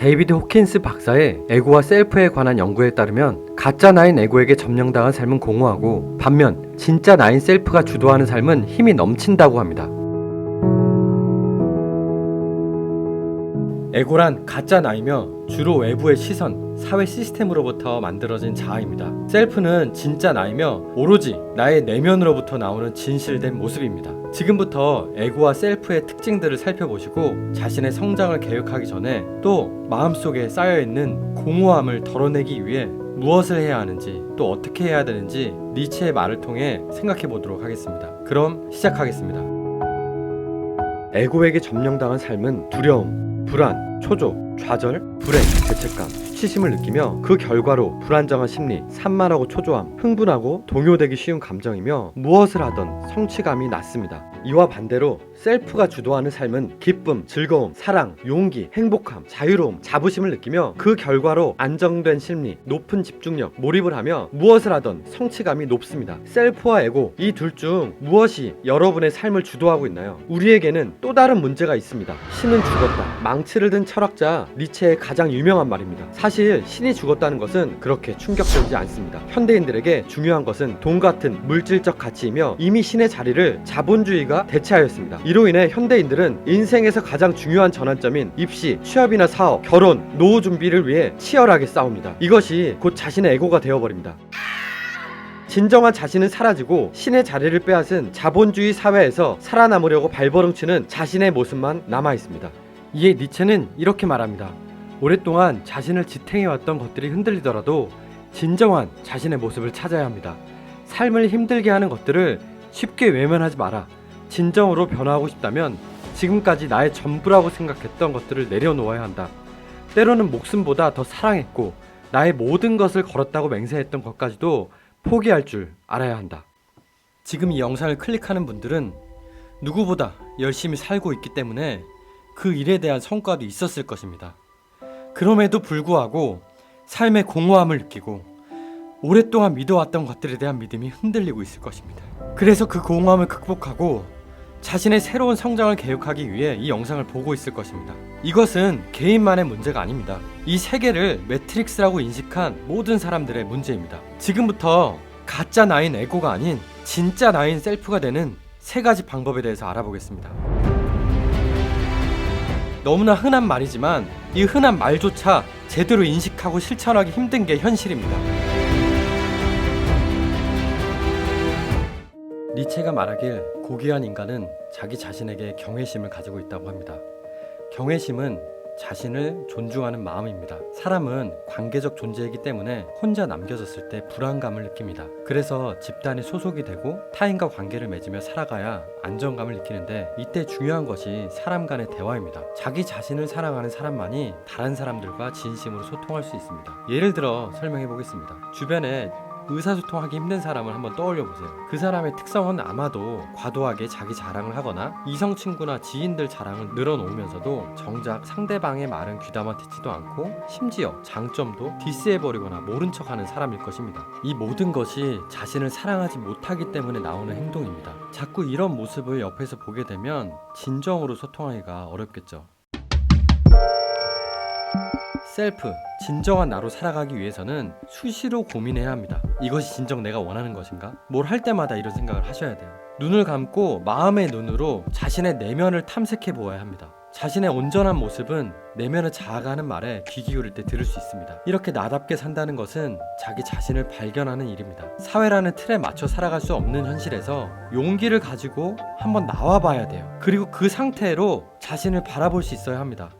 데이비드 호킨스 박사의 에고와 셀프에 관한 연구에 따르면 가짜 나인 에고에게 점령당한 삶은 공허하고 반면 진짜 나인 셀프가 주도하는 삶은 힘이 넘친다고 합니다. 에고란 가짜 나이며 주로 외부의 시선, 사회 시스템으로부터 만들어진 자아입니다. 셀프는 진짜 나이며 오로지 나의 내면으로부터 나오는 진실된 모습입니다. 지금부터 에고와 셀프의 특징들을 살펴보시고 자신의 성장을 계획하기 전에 또 마음속에 쌓여있는 공허함을 덜어내기 위해 무엇을 해야 하는지 또 어떻게 해야 되는지 니체의 말을 통해 생각해 보도록 하겠습니다. 그럼 시작하겠습니다. 에고에게 점령당한 삶은 두려움, 불안, 초조, 좌절, 불행, 죄책감, 수치심을 느끼며 그 결과로 불안정한 심리, 산만하고 초조함, 흥분하고 동요되기 쉬운 감정이며 무엇을 하던 성취감이 낮습니다. 이와 반대로 셀프가 주도하는 삶은 기쁨, 즐거움, 사랑, 용기, 행복함, 자유로움, 자부심을 느끼며 그 결과로 안정된 심리, 높은 집중력, 몰입을 하며 무엇을 하던 성취감이 높습니다. 셀프와 에고 이 둘 중 무엇이 여러분의 삶을 주도하고 있나요? 우리에게는 또 다른 문제가 있습니다. 신은 죽었다. 망치를 든 철학자 니체의 가장 유명한 말입니다. 사실 신이 죽었다는 것은 그렇게 충격적이지 않습니다. 현대인들에게 중요한 것은 돈 같은 물질적 가치이며 이미 신의 자리를 자본주의가 대체하였습니다. 이로 인해 현대인들은 인생에서 가장 중요한 전환점인 입시, 취업이나 사업, 결혼, 노후 준비를 위해 치열하게 싸웁니다. 이것이 곧 자신의 에고가 되어버립니다. 진정한 자신은 사라지고 신의 자리를 빼앗은 자본주의 사회에서 살아남으려고 발버둥치는 자신의 모습만 남아 있습니다. 이에 니체는 이렇게 말합니다. 오랫동안 자신을 지탱해왔던 것들이 흔들리더라도 진정한 자신의 모습을 찾아야 합니다. 삶을 힘들게 하는 것들을 쉽게 외면하지 마라. 진정으로 변화하고 싶다면 지금까지 나의 전부라고 생각했던 것들을 내려놓아야 한다. 때로는 목숨보다 더 사랑했고 나의 모든 것을 걸었다고 맹세했던 것까지도 포기할 줄 알아야 한다. 지금 이 영상을 클릭하는 분들은 누구보다 열심히 살고 있기 때문에 그 일에 대한 성과도 있었을 것입니다. 그럼에도 불구하고 삶의 공허함을 느끼고 오랫동안 믿어왔던 것들에 대한 믿음이 흔들리고 있을 것입니다. 그래서 그 공허함을 극복하고 자신의 새로운 성장을 계획하기 위해 이 영상을 보고 있을 것입니다. 이것은 개인만의 문제가 아닙니다. 이 세계를 매트릭스라고 인식한 모든 사람들의 문제입니다. 지금부터 가짜 나인 에고가 아닌 진짜 나인 셀프가 되는 세 가지 방법에 대해서 알아보겠습니다. 너무나 흔한 말이지만 이 흔한 말조차 제대로 인식하고 실천하기 힘든 게 현실입니다. 니체가 말하길 고귀한 인간은 자기 자신에게 경외심을 가지고 있다고 합니다. 경외심은 자신을 존중하는 마음입니다. 사람은 관계적 존재이기 때문에 혼자 남겨졌을 때 불안감을 느낍니다. 그래서 집단에 소속이 되고 타인과 관계를 맺으며 살아가야 안정감을 느끼는데 이때 중요한 것이 사람 간의 대화입니다. 자기 자신을 사랑하는 사람만이 다른 사람들과 진심으로 소통할 수 있습니다. 예를 들어 설명해 보겠습니다. 주변에 의사소통하기 힘든 사람을 한번 떠올려 보세요. 그 사람의 특성은 아마도 과도하게 자기 자랑을 하거나 이성 친구나 지인들 자랑을 늘어놓으면서도 정작 상대방의 말은 귀담아 듣지도 않고 심지어 장점도 디스해버리거나 모른 척하는 사람일 것입니다. 이 모든 것이 자신을 사랑하지 못하기 때문에 나오는 행동입니다. 자꾸 이런 모습을 옆에서 보게 되면 진정으로 소통하기가 어렵겠죠. 셀프, 진정한 나로 살아가기 위해서는 수시로 고민해야 합니다. 이것이 진정 내가 원하는 것인가? 뭘 할 때마다 이런 생각을 하셔야 돼요. 눈을 감고 마음의 눈으로 자신의 내면을 탐색해 보아야 합니다. 자신의 온전한 모습은 내면을 자아가는 말에 귀 기울일 때 들을 수 있습니다. 이렇게 나답게 산다는 것은 자기 자신을 발견하는 일입니다. 사회라는 틀에 맞춰 살아갈 수 없는 현실에서 용기를 가지고 한번 나와 봐야 돼요. 그리고 그 상태로 자신을 바라볼 수 있어야 합니다.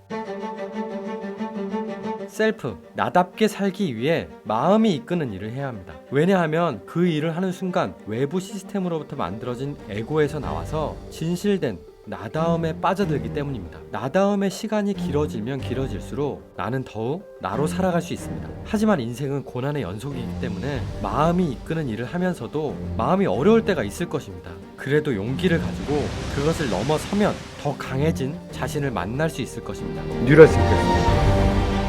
셀프, 나답게 살기 위해 마음이 이끄는 일을 해야 합니다. 왜냐하면 그 일을 하는 순간 외부 시스템으로부터 만들어진 에고에서 나와서 진실된 나다움에 빠져들기 때문입니다. 나다움의 시간이 길어지면 길어질수록 나는 더욱 나로 살아갈 수 있습니다. 하지만 인생은 고난의 연속이기 때문에 마음이 이끄는 일을 하면서도 마음이 어려울 때가 있을 것입니다. 그래도 용기를 가지고 그것을 넘어서면 더 강해진 자신을 만날 수 있을 것입니다. 뉴럴싱크